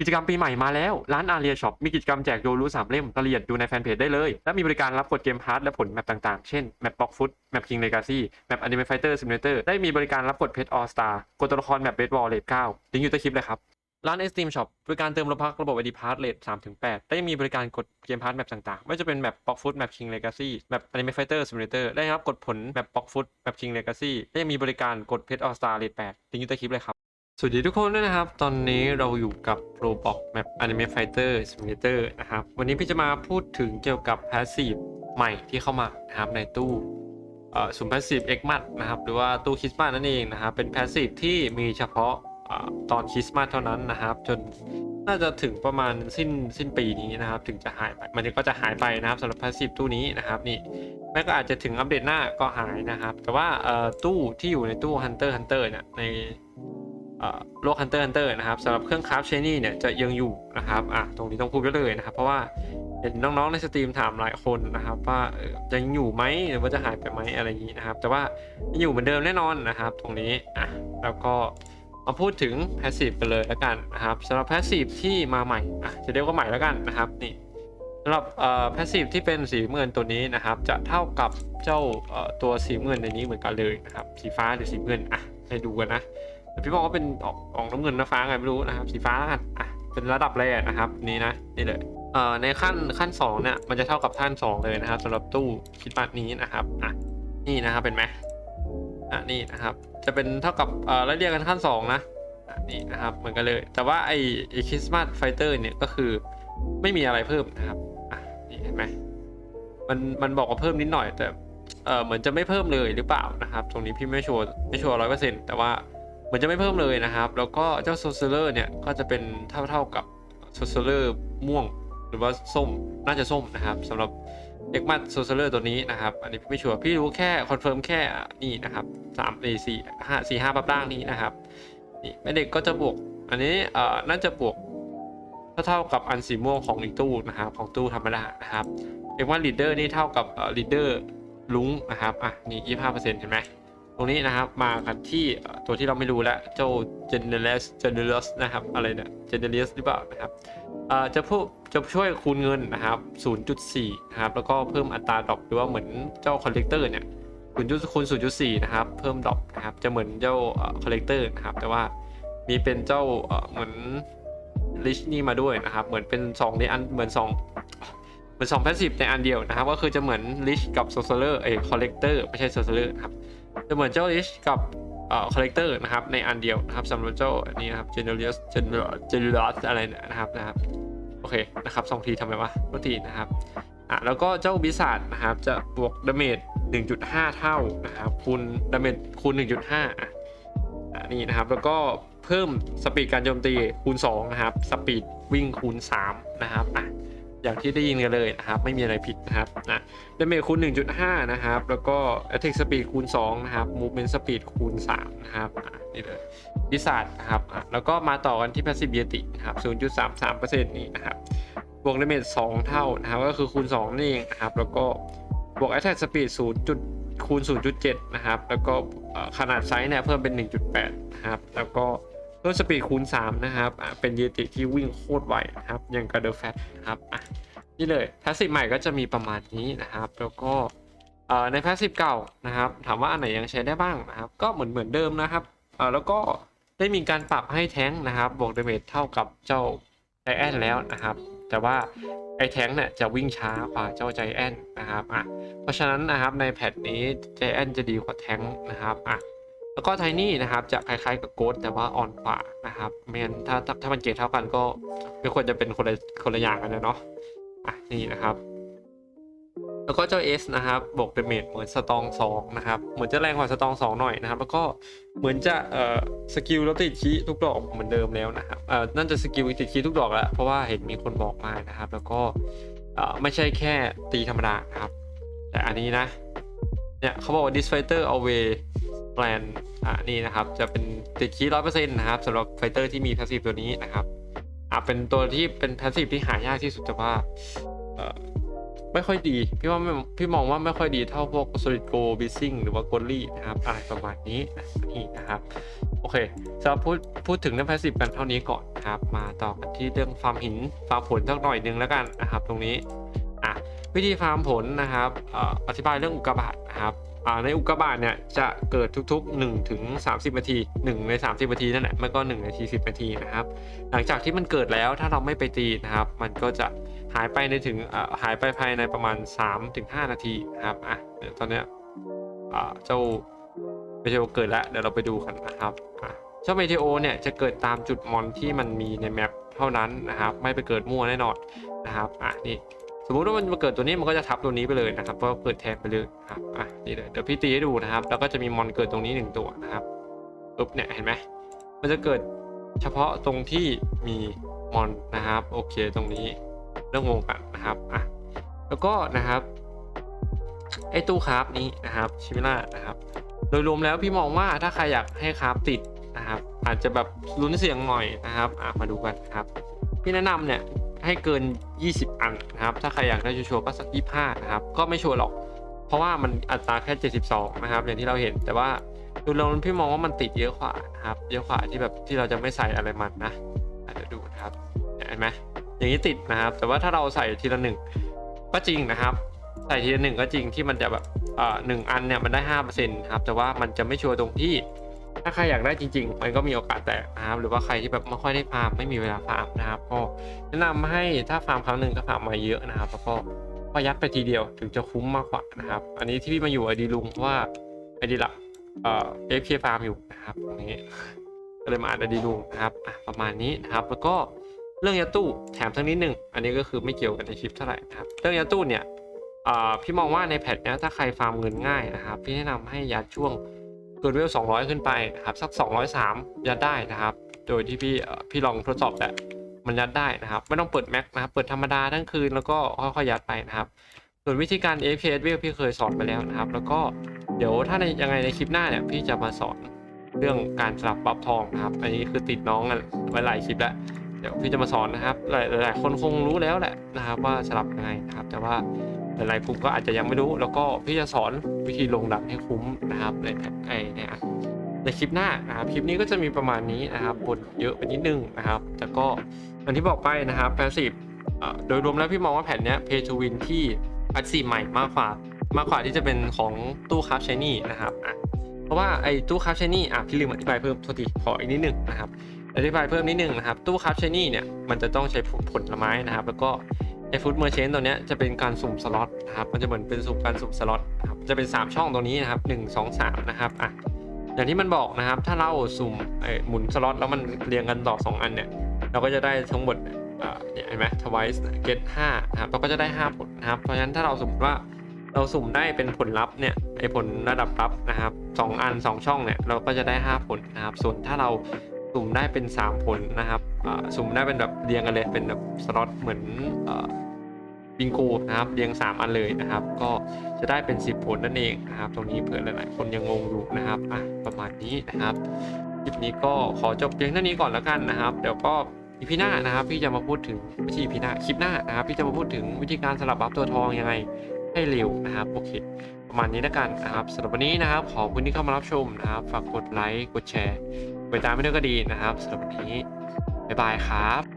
กิจกรรมปีใหม่มาแล้ว ร้านอาเรียช็อปมีกิจกรรมแจกโดรู้สามเล่มรายละเอียดดูในแฟนเพจได้เลย และมีบริการรับกดเกมพาร์ทและผลแมปต่างๆ เช่น แมปบ็อกฟุตแมปคิงเลกาซี่แมปอนิเมะไฟเตอร์ซิมูเลเตอร์ได้มีบริการรับกดเพชรออสตากดตัวละครแมปเบสบอลเลทเก้าลิงก์อยู่ใต้คลิปเลยครับร้าน Steam Shop บริการเติมโลพักระบบ ID Pass เลท3ถึงและยังมีบริการกดเกมพาร์ทแมปต่างๆ ไม่ว่าจะเป็นแมปบ็อกฟุตแมปคิงเลกาซี่แมปอนิเมะไฟเตอร์ซิมูเลเตอร์ได้รับกดผลแมปบ็อกฟุตแมปคิงเลกาซี่และยังมีบริการกดเพชรออสตาเลท8ลิงก์อยู่ใต้คลิปเลยครับ สวัสดีทุกคนด้วยนะครับ ตอนนี้เราอยู่กับ Roblox Map Anime Fighter Simulator นะครับ วันนี้พี่จะมาพูดถึงเกี่ยวกับ Passive ใหม่ที่เข้ามานะครับในตู้สุ่ม Passive X m a t นะครับหรือว่าตู้คริสต์มาสนั่นเองนะครับ เป็น Passive ที่มีเฉพาะตอนคริสต์มาสเท่านั้นนะครับ จนน่าจะถึงประมาณสิ้นสิ้นปีนี้นะครับ ถึงจะหายไป มันก็จะหายไปนะครับสำหรับ Passive ตู้นี้นะครับนี่แม้ก็อาจจะถึงอัปเดตหน้าก็หายนะครับ แต่ว่าตู้ที่อยู่ในตู้ Hunter Hunter เนี่ยใน โลก Hunter Hunter นะครับสำหรับเครื่องคราฟเชนี่เนี่ยจะยังอยู่นะครับอะตรงนี้ต้องพูดไว้เลยนะครับ เพราะว่าเห็นน้องๆในสตรีมถามหลายคนนะครับว่าเอ่อยังอยู่ไหมหรือว่าจะหายไปไหมอะไรอย่างนี้นะครับ แต่ว่ายังอยู่เหมือนเดิมแน่นอนนะครับ ตรงนี้อะแล้วก็มาพูดถึง Passive กันเลยแล้วกันนะครับสำหรับ Passive ที่มาใหม่อะจะเรียกว่าใหม่แล้วกันนะครับนี่สำหรับเอ่อ Passive ที่เป็นสีเงินตัวนี้นะครับ จะเท่ากับเจ้าเอ่อตัวสีเงินในนี้เหมือนกันเลยนะครับสีฟ้าหรือสีเงินอะให้ดูกันนะ แต่พี่บอกว่าเป็นออกออกน้ำเงินน้ำฟ้าไงไม่รู้นะครับ สีฟ้าแล้วกันอะเป็นระดับแรกนะครับนี่นะนี่เลยเอ่อในขั้นขั้นสองเนี่ยมันจะเท่ากับขั้นสองเลยนะครับสำหรับตู้คิดบัตนี้นะครับอะนี่นะครับเป็นไหมอะนี่นะครับ จะเป็นเท่ากับเอ่อไล่เรียกกันขั้นสองนะอะนี่นะครับเหมือนกันเลย แต่ว่าไอ้ไอคริสต์มาสไฟเตอร์เนี่ยก็คือไม่มีอะไรเพิ่มนะครับอะนี่เห็นไหมมันมันบอกว่าเพิ่มนิดหน่อยแต่เออเหมือนจะไม่เพิ่มเลยหรือเปล่านะครับ ตรงนี้พี่ไม่ชัวร์ไม่ชัวร์ร้อยเปอร์เซ็นต์แต่ว่า เหมือนจะไม่เพิ่มเลยนะครับ แล้วก็เจ้าโซเซอร์เนี่ยก็จะเป็นเท่าเท่ากับโซเซอร์ม่วง หรือว่าส้มน่าจะส้มนะครับสำหรับเอ็กมัดโซเซอร์ตัวนี้นะครับ อันนี้พี่ไม่ชัวร์พี่รู้แค่คอนเฟิร์มแค่นี่นะครับสามสี่ห้าสี่ห้าปับล่างนี้นะครับนี่แม่เด็กก็จะบวก อันนี้เอ่อน่าจะบวกเท่าเท่ากับอันสีม่วงของอีกตู้นะครับของตู้ธรรมดานะครับเอ็กมัดลีดเดอร์นี่เท่ากับลีดเดอร์ลุงนะครับอะนี่ยี่สิบห้าเปอร์เซ็นต์เห็นไหม ตรงนี้นะครับมากันที่ตัวที่เราไม่รู้แล้วเจ้า generous generous นะครับอะไรเนี่ย generous หรือเปล่านะครับเอ่อจะพูดจะช่วยคูณเงินนะครับ 0.4 นะครับ แล้วก็เพิ่มอัตราดรอปหรือว่าเหมือนเจ้า collector เนี่ย0.0คูณ0.4 นะครับ เพิ่มดรอปนะครับ จะเหมือนเจ้าเอ่อ collector นะครับ แต่ว่ามีเป็นเจ้าเหมือน rich นี่มาด้วยนะครับ เหมือนเป็น2ในอันเหมือน 2 เหมือน2 passive ในอันเดียวนะครับ ก็คือจะเหมือน rich กับ sorcerer เอ้ย collector ไม่ใช่ sorcerer นะครับ จะเหมือนเจ้า Lich กับเอ่อ collector นะครับในอันเดียวนะครับสำหรับเจ้าอันนี้นะครับ generous generous generous อะไรเนี่ยนะครับนะครับโอเคนะครับสองทีทำไมวะปกตินะครับอะแล้วก็เจ้าบิสาดนะครับจะบวกดาเมจ1.5 เท่านะครับคูณดาเมจคูณ 1.5อะอะนี่นะครับแล้วก็เพิ่มสปีดการโจมตีคูณ2นะครับสปีดวิ่งคูณ3นะครับอะ อย่างที่ได้ยินกันเลยนะครับ ไม่มีอะไรผิดนะครับนะดาเมจคูณ 1.5 นะครับ แล้วก็ Attack Speed คูณ 2 นะครับ Movement Speed คูณ 3 นะครับอะนี่เลยวิสัทนะครับอะแล้วก็มาต่อกันที่ Passive Yeti นะครับ 0.33%นี่นะครับ บวกดาเมจ2 เท่านะครับ ก็คือคูณ 2 นี่เองนะครับ แล้วก็บวก Attack Speed 0. คูณ 0.7 นะครับ แล้วก็ขนาดไซส์เนี่ยเพิ่มเป็น 1.8 นะครับ แล้วก็ เพิ่มสปีดคูณ 3 นะครับเป็นเยติที่วิ่งโคตรไวนะครับอย่างกับเดอะแฟตนะครับอะนี่เลยพาสซีฟใหม่ก็จะมีประมาณนี้นะครับ แล้วก็ในพาสซีฟเก่านะครับ ถามว่าอันไหนยังใช้ได้บ้างนะครับ ก็เหมือนเหมือนเดิมนะครับแล้วก็ได้มีการปรับให้แท้งนะครับบวกเดเมจเท่ากับเจ้าใจแอนแล้วนะครับ แต่ว่าไอ้แท้งเนี่ยจะวิ่งช้ากว่าเจ้าใจแอนนะครับอะเพราะฉะนั้นนะครับในแพทนี้ใจแอนจะดีกว่าแท้งนะครับอะ แล้วก็ไทนี่นะครับจะคล้ายๆกับโกดแต่ว่าอ่อนกว่านะครับไม่งั้นถ้าถ้าถ้ามันเกรดเท่ากันก็ไม่ควรจะเป็นคนละคนละอย่างกันนะเนาะอะนี่นะครับ แล้วก็เจ้า S นะครับบวกเดเมจเหมือนสตองสองนะครับเหมือนจะแรงกว่าสตองสองหน่อยนะครับ แล้วก็เหมือนจะเอ่อสกิลแล้วติดคีทุกดอกเหมือนเดิมแล้วนะครับเอ่อนั่นจะสกิลติดคีทุกดอกแล้วเพราะว่าเห็นมีคนบอกมานะครับ แล้วก็เอ่อไม่ใช่แค่ตีธรรมดาครับ แต่อันนี้นะเนี่ยเขาบอกว่า this fighter away plan อ่านี่นะครับ จะเป็นติดคีร้อยเปอร์เซ็นต์นะครับสำหรับไฟเตอร์ที่มี passive ตัวนี้นะครับอะเป็นตัวที่เป็นพาสซีฟที่หายากที่สุดแต่ว่าเออไม่ค่อยดี พี่ว่าไม่พี่มองว่าไม่ค่อยดีเท่าพวก Solid Go b i s i n g หรือว่า g o l l y นะครับอะไรประมาณนี้นี่นะครับโอเคสำหรับพูดพูดถึงเรื่อง passive กันเท่านี้ก่อนนะครับ มาต่อกันที่เรื่องฟาร์มหินฟาร์มผลสักหน่อยหนึงแล้วกันนะครับ ตรงนี้ วิธีฟาร์มผลนะครับออธิบายเรื่องอุกกาบาตนะครับในอุกกาบาตเนี่ยจะเกิดทุกๆ1ถึง30นาที1ใน 30นาทีนั่นแหละไม่ก็1นาที10นาทีนะครับ หลังจากที่มันเกิดแล้วถ้าเราไม่ไปตีนะครับ มันก็จะหายไปในถึงหายไปภายในประมาณ3ถึง5นาทีนะครับอะเดี๋ยวตอนเนี้ยเจ้าเมเทโอเกิดแล้วเดี๋ยวเราไปดูกันนะครับอะเจ้าเมเทโอเนี่ยจะเกิดตามจุดมอนที่มันมีในแมปเท่านั้นนะครับ ไม่ไปเกิดมั่วแน่นอนนะครับอะนี่ สมมุติว่ามันมาเกิดตัวนี้มันก็จะทับตัวนี้ไปเลยนะครับเพราะว่าเกิดแทนไปเลยครับอะนี่เลยเดี๋ยวพี่ตีให้ดูนะครับ แล้วก็จะมีมอนเกิดตรงนี้หนึ่งตัวนะครับปุ๊บเนี่ยเห็นไหมมันจะเกิดเฉพาะตรงที่มีมอนนะครับ โอเคตรงนี้เรื่องงงกันนะครับอะแล้วก็นะครับไอ้ตู้คราฟนี้นะครับชิมิล่านะครับ โดยรวมแล้วพี่มองว่าถ้าใครอยากให้คราฟติดนะครับ อาจจะแบบลุ้นเสียงหน่อยนะครับอะมาดูกันครับ พี่แนะนำเนี่ย ให้เกิน 20 อันนะครับ ถ้าใครอยากได้ชัวร์ก็สัก 25 นะครับ ก็ไม่ชัวร์หรอก เพราะว่ามันอัตราแค่ 72 นะครับ อย่างที่เราเห็น แต่ว่าดูล้วพี่มองว่ามันติดเยอะกว่านะครับ เยอะกว่าที่แบบที่เราจะไม่ใส่อะไรมันนะอะเดี๋ยวดูนะครับ เห็นไหมอย่างนี้ติดนะครับ แต่ว่าถ้าเราใส่ทีละหนึ่งก็จริงนะครับ ใส่ทีละหนึ่งก็จริงที่มันจะแบบอ่อหนึ่งอันเนี่ยมันได้ห้าเปอร์เซ็นต์ครับ แต่ว่ามันจะไม่ชัวร์ตรงที่ ถ้าใครอยากได้จริง ๆ มันก็มีโอกาสแตกนะครับหรือว่าใครที่แบบไม่ค่อยได้ฟาร์มไม่มีเวลาฟาร์มนะครับก็แนะนำให้ถ้าฟาร์มครั้งหนึ่งก็ฟาร์มมาเยอะนะครับแล้วก็ก็ยัดไปทีเดียวถึงจะคุ้มมากกว่านะครับ อันนี้ที่พี่มาอยู่ไอดีลุงเพราะว่าไอดีหลักเอ่อเอฟฟาร์มอยู่นะครับตรงนี้ก็เลยมาอ่านดีดูนะครับประมาณนี้นะครับแล้วก็เรื่องยาตู้แถมทั้งนิดหนึ่งอันนี้ก็คือไม่เกี่ยวกันในคลิปเท่าไหร่นะครับเรื่องยาตู้เนี่ยพี่มองว่าในแพทเนี้ยถ้าใครฟาร์มเงินง่ายนะครับพี่แนะนำให้ยัดช่วง เกินเวล200 ขึ้นไปนะครับสัก 203 ยัดได้นะครับ โดยที่พี่พี่ลองทดสอบแหละมันยัดได้นะครับ ไม่ต้องเปิดแม็กนะครับ เปิดธรรมดาทั้งคืนแล้วก็ค่อยๆยัดไปนะครับ ส่วนวิธีการ AFS พี่เคยสอนไปแล้วนะครับ แล้วก็เดี๋ยวถ้าในยังไงในคลิปหน้าเนี่ยพี่จะมาสอนเรื่องการสลับบัฟทองนะครับ อันนี้คือติดน้องกันไว้หลายคลิปแล้วเดี๋ยวพี่จะมาสอนนะครับ หลายหลายคนคงรู้แล้วแหละนะครับ ว่าสลับยังไงนะครับ แต่ว่า หลายๆกลุ่มก็อาจจะยังไม่รู้ แล้วก็พี่จะสอนวิธีลงดันให้คุ้มนะครับในไอเนี่ยในคลิปหน้านะครับคลิปนี้ก็จะมีประมาณนี้นะครับบนเยอะไปนิดนึงนะครับแต่ก็อย่างที่บอกไปนะครับแพสซีฟโดยรวมแล้วพี่มองว่าแผ่นเนี้ย pay to win ที่อัดสีใหม่มากกว่ามากกว่าที่จะเป็นของตู้คราฟชนี่นะครับเพราะว่าไอ้ตู้คราฟชนี่อะพี่ลืมอธิบายเพิ่มโทษทีขออีกนิดนึงนะครับอธิบายเพิ่มนิดนึงนะครับตู้คราฟชนี่เนี่ยมันจะต้องใช้ผลไม้นะครับ แล้วก็ ไอฟูดเมอร์เชนตัวเนี้ยจะเป็นการสุ่มสล็อตนะครับมันจะเหมือนเป็นสุ่มการสุ่มสล็อตครับจะเป็น 3 ช่องตรงนี้นะครับ 1 2 3 นะครับอะอย่างที่มันบอกนะครับ ถ้าเราสุ่มไอหมุนสล็อตแล้วมันเรียงกันต่อ 2 อันเนี่ยเราก็จะได้ทั้งหมดอ่าเนี่ยเห็นไหมทวายส์เกตห้านะครับเราก็จะได้ 5 ผลนะครับ เพราะฉะนั้นถ้าเราสมมติว่าเราสุ่มได้เป็นผลลัพธ์เนี่ยไอผลระดับลับนะครับสองอันสองช่องเนี่ยเราก็จะได้ 5 ผลนะครับ ส่วนถ้าเราสุ่มได้เป็น 3 ผลนะครับ สุ่มได้เป็นแบบเรียงกันเลยเป็นแบบสล็อตเหมือนบิงโกนะครับเรียง 3 อันเลยนะครับ ก็จะได้เป็น 10 ผลนั่นเองนะครับ ตรงนี้เผื่อหลายๆคนยังงงอยู่นะครับอะประมาณนี้นะครับคลิปนี้ก็ขอจบเพียงเท่านี้ก่อนแล้วกันนะครับ เดี๋ยวก็อีพีหน้านะครับพี่จะมาพูดถึงวิธีพีหน้าคลิปหน้านะครับพี่จะมาพูดถึงวิธีการสลับบัฟตัวทองยังไงให้เร็วนะครับโอเคประมาณนี้แล้วกันนะครับสำหรับวันนี้นะครับ ขอบคุณที่เข้ามารับชมนะครับ ฝากกดไลค์กดแชร์กดติดตามไม่ด้วยก็ดีนะครับสำหรับวันนี้ บ๊ายบายครับ